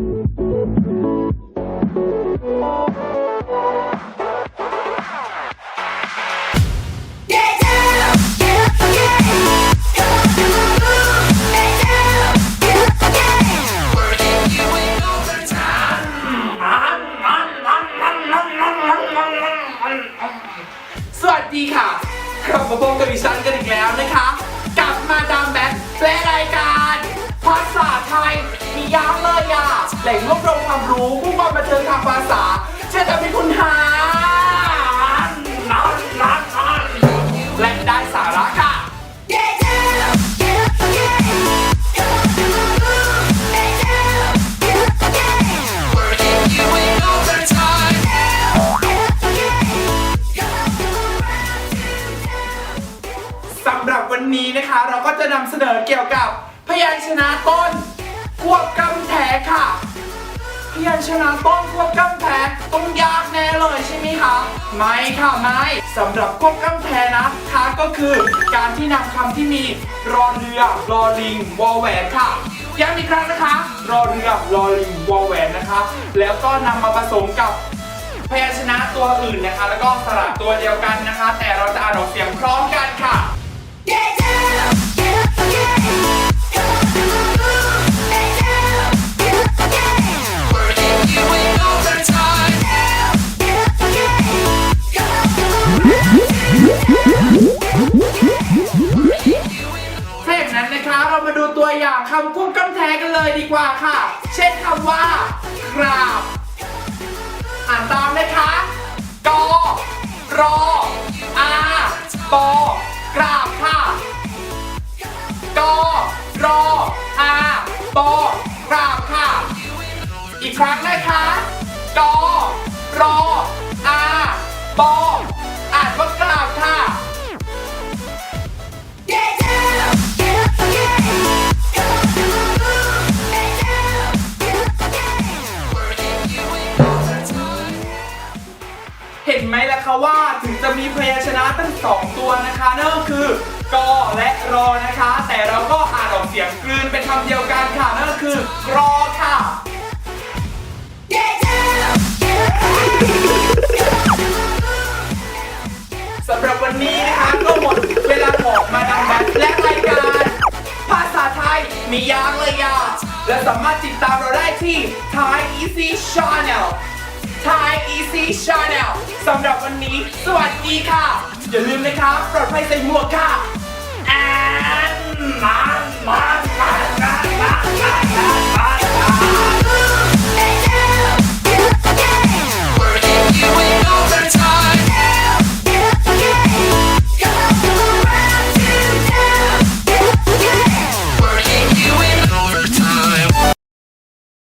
สวัสดีค่ะกลับมาพบกับดิฉันกันอีกแล้ว ล่งรวบรวมความรู้ผู้ความบันเทิงทางภาษาเชื่อจะมีคุณหาและได้สาระค่ะ สำหรับวันนี้นะคะ เราก็จะนำเสนอเกี่ยวกับพยัญชนะต้นควบกำแพค่ะ ยัญชนะต้นควบกำแพต้องยากแน่เลยใช่ไหมคะ ไม่ค่ะไม่สำหรับควบกำแพนะคะก็คือการที่นำคำที่มีรอเรือรอลิงวอแหวนค่ะย้ำอีกครั้งนะคะ รอเรือรอลิงวอแหวนนะคะ แล้วก็นำมาผสมกับพยัญชนะตัวอื่นนะคะ แล้วก็สระตัวเดียวกันนะคะ แต่เราจะอ่านออกเสียงพร้อมกันค่ะ Get คำควบกำแท้กันเลยดีกว่าค่ะ เช่นคำว่ากราบ อ่านตามนะคะกรออาปอกราบค่ะกรออาปอกราบค่ะ อีกครั้งนะคะ นะคะว่าถึงจะมีพยัญชนะตั้งสองตัวนะคะนั่นก็คือกอและรอนะคะ แต่เราก็อ่านออกเสียงกลืนเป็นคำเดียวกันค่ะนั่นก็คือกรอค่ะ สำหรับวันนี้นะคะก็หมดเวลาของมาดามแบทและรายการ ภาษาไทยมียางเลยอะและสามารถติดตามเราได้ที่ Thai Easy Channel Thai Easy Channel สำหรับวันนี้ สวัสดีค่ะ อย่าลืมนะครับปลอดภัยใส่หมวกค่ะแอนมามา